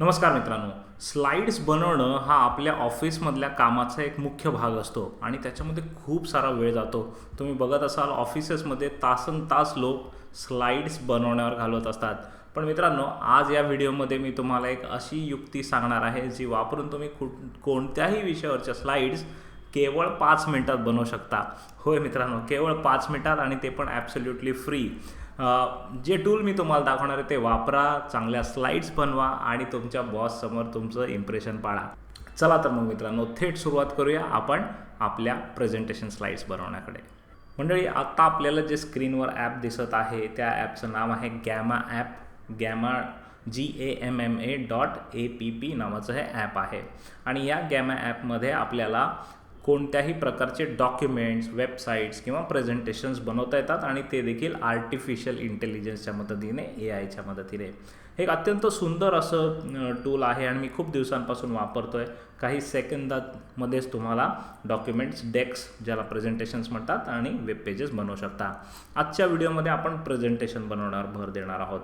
नमस्कार मित्रांनो. स्लाइड्स बनवणं हा आपल्या ऑफिसमधल्या कामाचा एक मुख्य भाग असतो आणि त्याच्यामध्ये खूप सारा वेळ जातो. तुम्ही बघत असाल ऑफिसेसमध्ये तासन तास लोक स्लाइड्स बनवण्यावर घालवत असतात. पण मित्रांनो आज या व्हिडिओमध्ये मी तुम्हाला एक अशी युक्ती सांगणार आहे जी वापरून तुम्ही कु कोणत्याही विषयावरच्या स्लाइड्स केवळ पाच मिनटात बनवू शकता. होय मित्रांनो केवळ पाच मिनटात आणि ते पण ॲब्सोल्युटली फ्री जे टूल मी तुम्हाला दाखवणार आहे ते वापरा चांगल्या स्लाइड्स बनवा आणि तुमच्या बॉससमोर तुमचं इम्प्रेशन पाडा. चला तर मग मित्रांनो थेट सुरुवात करूया आपण आपल्या प्रेझेंटेशन स्लाइड्स बनवण्याकडे. मंडळी आत्ता आपल्याला जे स्क्रीनवर ॲप दिसत आहे त्या ॲपचं नाव आहे Gamma app Gamma G A M M A dot A P P नावाचं हे ॲप आहे. आणि या गॅमा ॲपमध्ये आपल्याला कोणत्याही प्रकारचे डॉक्युमेंट्स वेबसाईट्स किंवा प्रेझेंटेशन्स बनवता येतात आणि ते देखील आर्टिफिशियल इंटेलिजन्सच्या मदतीने ए आयच्या मदतीने. हे एक अत्यंत सुंदर असं टूल आहे आणि मी खूप दिवसांपासून वापरतो आहे काही सेकंदामध्येच तुम्हाला डॉक्युमेंट्स डेक्स ज्याला प्रेझेंटेशन्स म्हणतात आणि वेब पेजेस बनवू शकता. आजच्या व्हिडिओमध्ये आपण प्रेझेंटेशन बनवण्यावर भर देणार आहोत.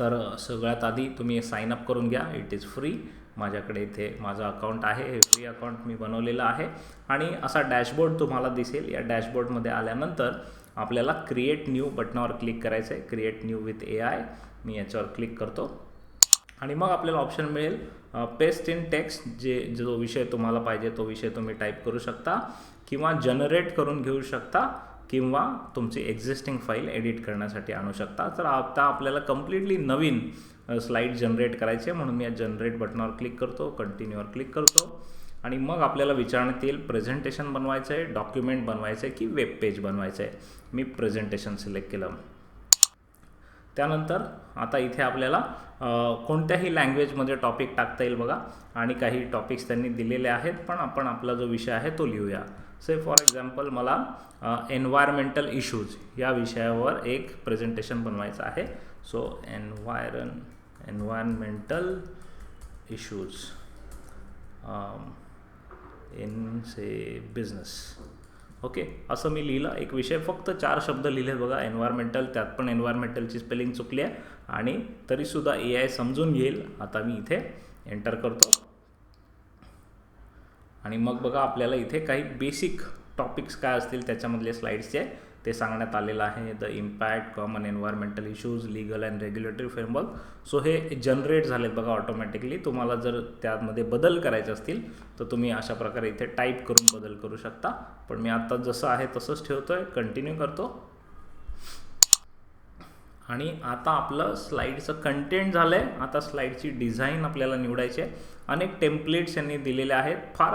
तर सगळ्यात आधी तुम्ही साईन अप करून घ्या. इट इज फ्री माझ्याकडे इथे माझं अकाउंट आहे हे फ्री अकाउंट मी बनवलेलं आहे. आणि असा डॅशबोर्ड तुम्हाला दिसेल. या डॅशबोर्डमध्ये आल्यानंतर आपल्याला क्रिएट न्यू बटनावर क्लिक करायचं आहे create new with A I मी याच्यावर क्लिक करतो. आणि मग आपल्याला ऑप्शन मिळेल पेस्ट इन टेक्स्ट जे जो विषय तुम्हाला पाहिजे तो विषय तुम्ही टाईप करू शकता किंवा जनरेट करून घेऊ शकता. किंवा तुमची एक्झिस्टिंग फाईल एडिट करण्यासाठी आणू शकता. तर आता आपल्याला कम्प्लिटली नवीन स्लाईड जनरेट करायची आहे. म्हणून मी या जनरेट बटनावर क्लिक करतो कंटिन्यूवर क्लिक करतो. आणि मग आपल्याला विचारण्यात येईल प्रेझेंटेशन बनवायचं आहे डॉक्युमेंट बनवायचं आहे की वेब पेज बनवायचं आहे? मी प्रेझेंटेशन सिलेक्ट केलं. त्यानंतर आता इथे आपल्याला कोणत्याही लँग्वेजमध्ये टॉपिक टाकता येईल बघा. आणि काही टॉपिक्स त्यांनी दिलेले आहेत पण आपण आपला जो विषय आहे तो लिहूया. से फॉर एक्झाम्पल मला एन्व्हायरमेंटल इश्यूज या विषयावर एक प्रेझेंटेशन बनवायचं आहे. So environ environmental issues in say business okay असं मी लिहिलं. एक विषय फक्त चार शब्द लिहिले बघा. एन्व्हायरमेंटल त्यात पण एन्व्हायरमेंटलची स्पेलिंग चुकली आहे. आणि तरीसुद्धा ए आय समजून घेईल. आता मी इथे एंटर करतो. आणि मग बघा आपल्याला इथे काही बेसिक टॉपिक्स काय असतील त्याच्यामधले स्लाईड्सचे ते सांगण्यात आलेलं आहे. The impact common environmental issues legal and regulatory framework so हे जनरेट झालेत बघा ऑटोमॅटिकली तुम्हाला जर त्यामध्ये बदल करायचे असतील तर तुम्ही अशा प्रकारे इथे टाईप करून बदल करू शकता. पण मी आत्ता जसं आहे तसंच ठेवतो आहे कंटिन्यू करतो. आणि आता आपलं स्लाईडचं कंटेंट झालं आहे आता स्लाईडची डिझाईन आपल्याला निवडायची आहे. अनेक टेम्पलेट्स यांनी दिलेले आहेत. फार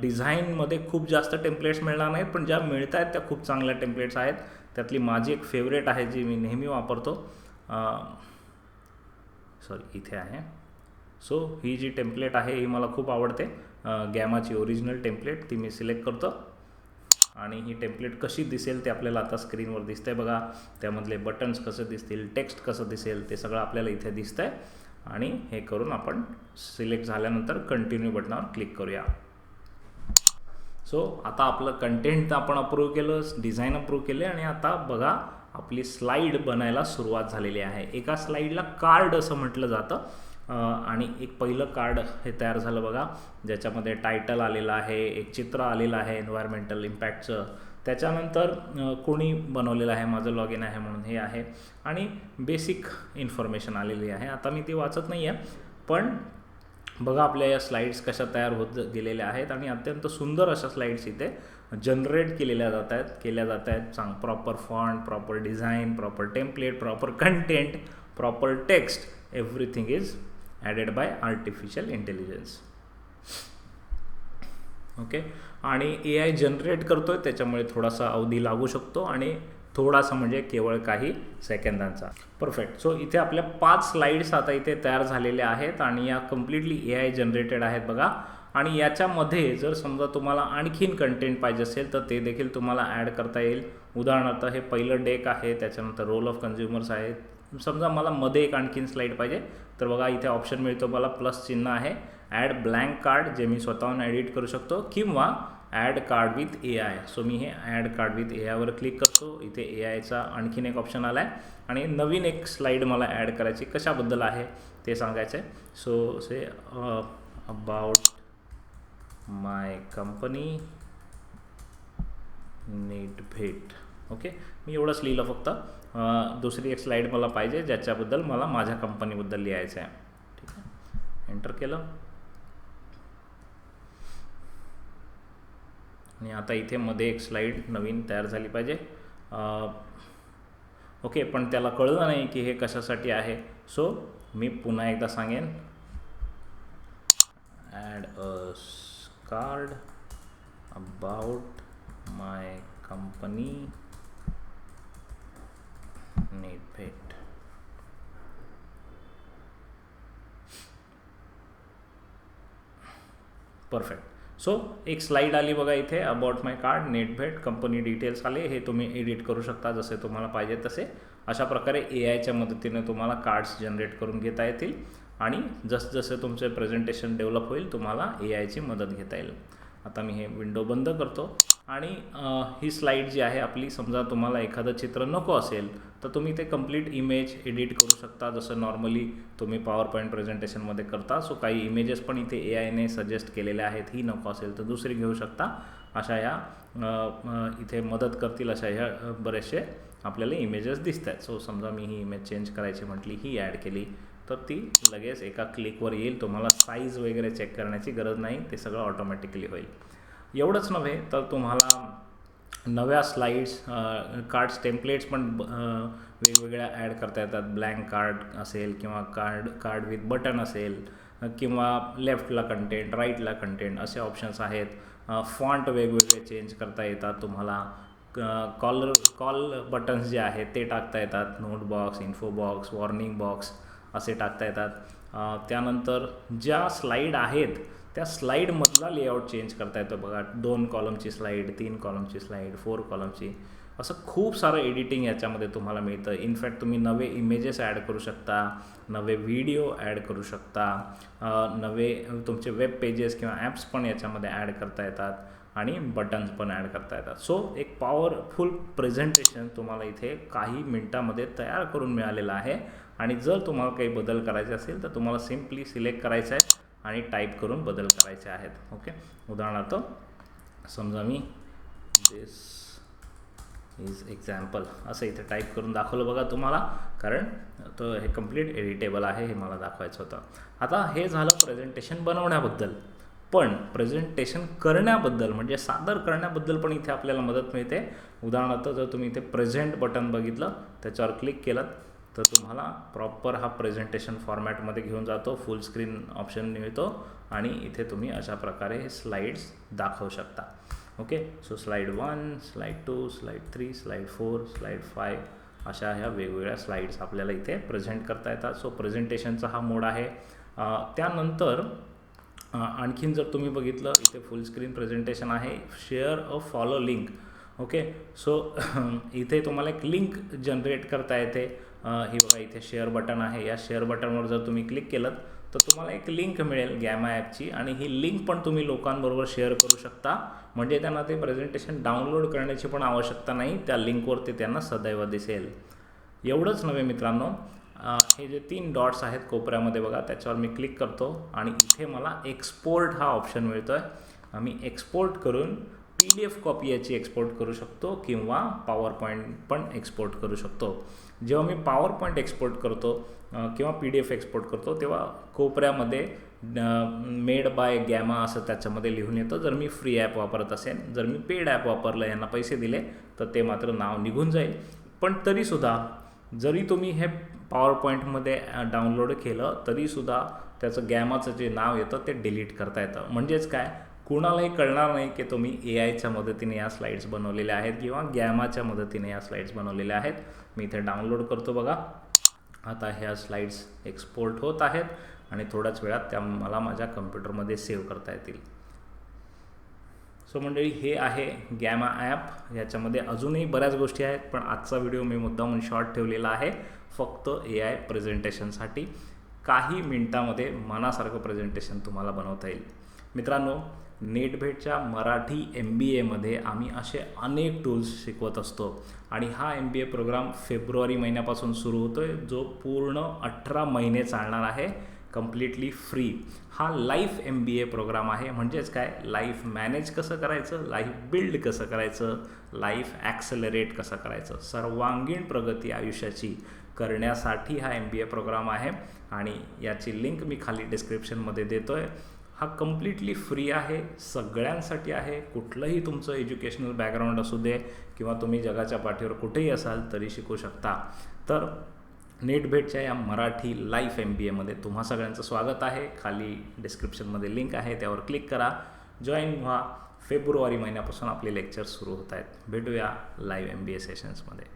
डिझाईनमध्ये खूप जास्त टेम्पलेट्स मिळणार नाहीत पण ज्या मिळत आहेत त्या खूप चांगल्या टेम्पलेट्स आहेत. त्यातली माझी एक फेवरेट आहे जी मी नेहमी वापरतो. सॉरी इथे आहे. सो ही जी टेम्पलेट आहे ही मला खूप आवडते. गॅमाची ओरिजिनल टेम्पलेट ती मी सिलेक्ट करतो. आणि ही टेम्पलेट कशी दिसेल ते आपल्याला आता स्क्रीनवर दिसतंय बघा. त्यामधले बटन्स कसं दिसतील टेक्स्ट कसं दिसेल ते सगळं आपल्याला इथे दिसतंय. आणि हे करून आपण सिलेक्ट झाल्यानंतर कंटिन्यू बटनावर क्लिक करूया. सो आता आपलं कंटेंट आपण अप्रूव्ह केलं डिझाईन अप्रूव्ह केले आणि आता बघा आपली स्लाईड बनायला सुरुवात झालेली आहे. एका स्लाईडला कार्ड असं म्हटलं जातं. आणि एक पहिलं कार्ड हे तयार झालं बघा ज्याच्यामध्ये टायटल आलेलं आहे एक चित्र आलेलं आहे एन्व्हायरमेंटल इम्पॅक्टचं त्याच्यानंतर कोणी बनवलेलं आहे माझं लॉग इन आहे म्हणून हे आहे. आणि बेसिक इन्फॉर्मेशन आलेली आहे. आता मी ती वाचत नाही आहे पण बघा आपल्या या स्लाईड्स कशा तयार होत गेलेल्या आहेत आणि अत्यंत सुंदर अशा स्लाईड्स इथे जनरेट केलेल्या जात आहेत केल्या जात आहेत. चांग proper font proper design proper template proper content proper text everything is added by artificial intelligence okay आणि ए आय जनरेट करतो आहे त्याच्यामुळे थोडासा अवधी लागू शकतो आणि थोडासा म्हणजे केवळ काही सेकंदांचा. परफेक्ट सो इथे आपल्या पाच स्लाइड्स आता इथे तयार झालेल्या आहेत आणि या कम्प्लिटली ए आय जनरेटेड आहेत बघा. आणि याच्यामध्ये जर समजा तुम्हाला आणखीन कंटेंट पाहिजे असेल तर ते देखील तुम्हाला ॲड करता येईल. उदाहरणार्थ हे पहिलं डेक आहे त्याच्यानंतर रोल ऑफ कन्झ्युमर्स आहेत समजा मला मध्ये एक आणखीन स्लाईड पाहिजे. तर बघा इथे ऑप्शन मिळतो मला प्लस चिन्ह आहे. ॲड ब्लँक कार्ड जे मी स्वतःहून एडिट करू शकतो किंवा add card with A I so मी हे ॲड कार्ड विथ ए आयवर क्लिक करतो. इथे ए आयचा आणखीन एक ऑप्शन आला आहे आणि नवीन एक स्लाईड मला ॲड करायची कशाबद्दल आहे ते सांगायचं आहे so say about my company नीट भेट ओके? मी एवढंच लिहिलं फक्त. दुसरी एक स्लाईड मला पाहिजे ज्याच्याबद्दल मला माझ्या कंपनीबद्दल लिहायचं आहे ठीक आहे? एंटर केलं. आणि आता इथे मध्ये एक स्लाईड नवीन तयार झाली पाहिजे. ओके पण त्याला कळलं नाही की हे कशासाठी आहे. सो मी पुन्हा एकदा सांगेन. Add a card about my company भेट परफेक्ट सो एक स्लाईड आली बघा इथे अबाउट माय कार्ड नेट भेट कंपनी डिटेल्स आले. हे तुम्ही एडिट करू शकता जसे तुम्हाला पाहिजे तसे. अशा प्रकारे ए आयच्या मदतीने तुम्हाला कार्ड्स जनरेट करून घेता येतील. आणि जसजसे तुमचे प्रेझेंटेशन डेव्हलप होईल तुम्हाला ए आयची मदत घेता येईल. आता मी हे विंडो बंद करतो. आणि ही स्लाईड जी आहे आपली समजा तुम्हाला एखादं चित्र नको असेल तर तुम्ही ते कंप्लीट इमेज एडिट करू शकता. जसं नॉर्मली तुम्ही पॉवर पॉईंट प्रेझेंटेशनमध्ये करता सो काही इमेजेस पण इथे ए आयने सजेस्ट केलेले आहेत ही नको असेल तर दुसरी घेऊ शकता. अशा ह्या इथे मदत करतील अशा ह्या बरेचसे आपल्याला इमेजेस दिसत आहेत सो समजा मी ही इमेज चेंज करायची म्हटली ही ॲड केली तर ती लगेच एका क्लिकवर येईल. तुम्हाला साईज वगैरे चेक करण्याची गरज नाही ते सगळं ऑटोमॅटिकली होईल. एवढंच नव्हे तर तुम्हाला नव्या स्लाईड्स कार्ड्स टेम्पलेट्स पण ब- वेगवेगळ्या ॲड करता येतात. ब्लँक कार्ड असेल किंवा कार्ड कार्ड विथ बटन असेल किंवा लेफ्टला कंटेंट राईटला कंटेंट असे ऑप्शन्स आहेत. फॉन्ट वेगवेगळे चेंज करता येतात. तुम्हाला कॉलर कॉल बटन्स जे आहेत ते टाकता येतात. Note box info box warning box असे टाकता येतात. त्यानंतर ज्या स्लाईड आहेत त्या स्लाईडमधला लेआउट चेंज करता येतो बघा. दोन कॉलमची स्लाईड तीन कॉलमची स्लाईड फोर कॉलमची असं खूप सारं एडिटिंग याच्यामध्ये तुम्हाला मिळतं. इनफॅक्ट तुम्ही नवे इमेजेस ॲड करू शकता नवे व्हिडिओ ॲड करू शकता नवे तुमचे वेब पेजेस किंवा ॲप्स पण याच्यामध्ये ॲड करता येतात आणि बटन्स पण ॲड करता येतात. सो एक पॉवरफुल प्रेझेंटेशन तुम्हाला इथे काही मिनटामध्ये तयार करून मिळालेलं आहे. आणि जर तुम्हाला काही बदल करायचे असेल तर तुम्हाला सिम्पली सिलेक्ट करायचं आहे. आणि टाईप करून बदल करायचे आहेत. ओके उदाहरणार्थ समजा मी दिस इज एक्झाम्पल असं इथे टाईप करून दाखवलं बघा तुम्हाला कारण तो हे कंप्लीट एडिटेबल आहे हे मला दाखवायचं होतं. आता हे झालं प्रेझेंटेशन बनवण्याबद्दल. पण प्रेझेंटेशन करण्याबद्दल म्हणजे सादर करण्याबद्दल पण इथे आपल्याला मदत मिळते. उदाहरणार्थ जर तुम्ही इथे प्रेझेंट बटन बघितलं त्याच्यावर क्लिक केलं तर तुम्हाला प्रॉपर हा प्रेझेंटेशन फॉर्मॅटमध्ये घेऊन जातो फुल स्क्रीन ऑप्शन मिळतो आणि इथे तुम्ही अशा प्रकारे हे स्लाईड्स दाखवू शकता. Okay so slide one slide two slide three slide four slide five अशा ह्या वेगवेगळ्या स्लाईड्स आपल्याला इथे प्रेझेंट करता येतात. सो प्रेझेंटेशनचा हा मोड आहे. त्यानंतर आणखीन जर तुम्ही बघितलं इथे फुल स्क्रीन प्रेझेंटेशन आहे. Share a follow link okay so इथे तुम्हाला एक लिंक जनरेट करता येते. ही बघा इथे शेअर बटन आहे. या शेअर बटनवर जर तुम्ही क्लिक केलं तर तुम्हाला एक लिंक मिळेल गॅमा ॲपची आणि ही लिंक पण तुम्ही लोकांबरोबर शेअर करू शकता. म्हणजे त्यांना ते प्रेझेंटेशन डाउनलोड करण्याची पण आवश्यकता नाही. त्या लिंकवर ते त्यांना सदैव दिसेल. एवढंच नव्हे मित्रांनो. हे जे तीन डॉट्स आहेत कोपऱ्यामध्ये बघा त्याच्यावर मी क्लिक करतो. आणि इथे मला एक्सपोर्ट हा ऑप्शन मिळतो आहे मी एक्सपोर्ट करून पी डी एफ कॉपी याची एक्सपोर्ट करू शकतो किंवा पॉवर पॉईंट पण एक्सपोर्ट करू शकतो. जेव्हा मी पॉवर पॉईंट एक्सपोर्ट करतो किंवा पी डी एफ एक्सपोर्ट करतो तेव्हा कोपऱ्यामध्ये मेड बाय गॅमा असं त्याच्यामध्ये लिहून येतं. जर मी फ्री ॲप वापरत असेल जर मी पेड ॲप वापरलं यांना पैसे दिले तर ते मात्र नाव निघून जाईल. पण तरीसुद्धा जरी तुम्ही हे पॉवर पॉईंटमध्ये डाउनलोड केलं तरीसुद्धा त्याचं गॅमाचं जे नाव येतं ते डिलीट करता येतं. म्हणजेच काय? कुणालाही कळणार नाही की तुम्ही ए आयच्या मदतीने या स्लाईड्स बनवलेल्या आहेत किंवा गॅमाच्या मदतीने या स्लाईड्स बनवलेल्या आहेत. मी इथे डाउनलोड करतो बघा. आता ह्या स्लाईड्स एक्सपोर्ट होत आहेत आणि थोड्याच वेळात त्या मला माझ्या कम्प्युटरमध्ये सेव्ह करता येतील. सो मंडळी हे आहे गॅमा ॲप याच्यामध्ये अजूनही बऱ्याच गोष्टी आहेत पण आजचा व्हिडिओ मी मुद्दामून शॉर्ट ठेवलेला आहे. फक्त ए आय प्रेझेंटेशनसाठी काही मिनटामध्ये मनासारखं प्रेझेंटेशन तुम्हाला बनवता येईल. मित्रांनो नेटभेटच्या मराठी एम बी एमध्ये आम्ही असे अनेक टूल्स शिकवत असतो. आणि हा एम बी ए प्रोग्राम फेब्रुवारी महिन्यापासून सुरू होतो आहे जो पूर्ण अठरा महिने चालणार आहे कम्प्लिटली फ्री हा life M B A program आहे. म्हणजेच काय? लाईफ मॅनेज कसं करायचं? लाईफ बिल्ड कसं करायचं? लाईफ ॲक्सलरेट कसं करायचं? सर्वांगीण प्रगती आयुष्याची करण्यासाठी हा एम बी ए प्रोग्राम आहे. आणि याची लिंक मी खाली डिस्क्रिप्शनमध्ये देतो आहे हा कम्प्लिटली फ्री आहे सगळ्यांसाठी आहे. कुठलंही तुमचं एज्युकेशनल बॅकग्राऊंड असू दे किंवा तुम्ही जगाच्या पाठीवर कुठेही असाल तरी शिकू शकता. तर नेटभेटच्या या मराठी लाईफ एम बी एमध्ये तुम्हा सगळ्यांचं स्वागत आहे. खाली डिस्क्रिप्शनमध्ये लिंक आहे त्यावर क्लिक करा. जॉईन व्हा. फेब्रुवारी महिन्यापासून आपले लेक्चर सुरू होत आहेत. भेटूया लाईव्ह एम बी ए सेशन्समध्ये